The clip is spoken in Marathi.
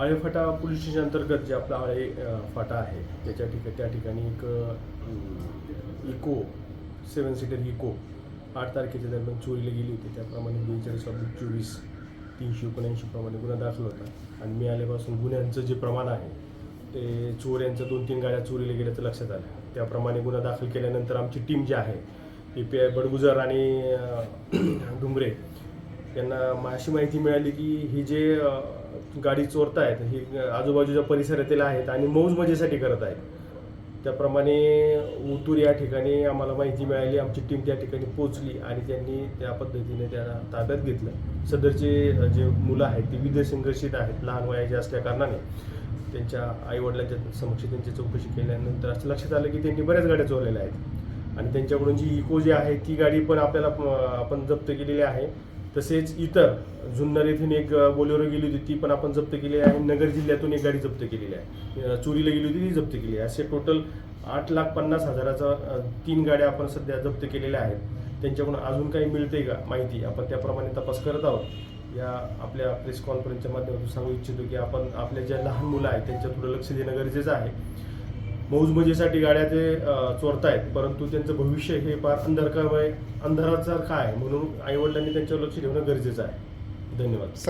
आळे फाटा पोलीस स्टेशन अंतर्गत जे आपला आळे फाटा आहे त्याच्या ठिकाणी त्या ठिकाणी एक इको सेवन सीटर इको आठ तारखेच्या दरम्यान चोरीला गेली होती. त्याप्रमाणे बेचाळीस ऑब्लिक चोवीस तीनशे एकोणऐंशी प्रमाणे गुन्हा दाखल होता. आणि मी आल्यापासून गुन्ह्यांचं जे प्रमाण आहे ते चोर यांचं दोन तीन गाड्या चोरीला गेल्याचं लक्षात आलं. त्याप्रमाणे गुन्हा दाखल केल्यानंतर आमची टीम जी आहे ए पी आय बडगुजर आणि डुंगरे डुंबरे यांना अशी माहिती मिळाली की ही जे गाडी गाडी चोरतायत ही आजूबाजूच्या परिसरातील आहेत आणि मौज मजेसाठी करत आहेत. त्याप्रमाणे उतूर या ठिकाणी आम्हाला माहिती मिळाली आमची टीम त्या ठिकाणी पोचली आणि त्यांनी त्या पद्धतीने त्यांना ताब्यात घेतलं. सदरचे जे मुलं आहेत ती विद्या संघर्षित आहेत लहान वयाचे असल्या कारणाने. त्यांच्या आईवडिलांच्या समक्ष त्यांची चौकशी केल्यानंतर असं लक्षात आलं की त्यांनी बऱ्याच गाड्या चोरलेल्या आहेत. आणि त्यांच्याकडून जी इको जी आहे ती गाडी पण आपल्याला आपण जप्त केलेली आहे. तसेच इतर जुन्नर येथून एक बोलेरो गेली होती ती पण आपण जप्त केली आहे. नगर जिल्ह्यातून एक गाडी जप्त केलेली आहे. चोरीला गेली होती ती जप्त केली आहे. असे टोटल आठ लाख पन्नास हजाराचा तीन गाड्या आपण सध्या जप्त केलेल्या आहेत. त्यांच्याकडून अजून काही मिळते का माहिती आपण त्याप्रमाणे तपास करत आहोत. या आपल्या प्रेस कॉन्फरन्सच्या माध्यमातून सांगू इच्छितो की आपण आपल्या ज्या लहान मुलं आहेत त्यांच्या थोडं लक्ष देणं गरजेचं आहे. मौजमजेसाठी गाड्या ते चोरतायत. परंतु त्यांचं भविष्य हे फार अंधकारमय अंधारासारखं आहे. म्हणून आईवडिलांनी त्यांच्यावर लक्ष ठेवणं गरजेचं आहे. धन्यवाद.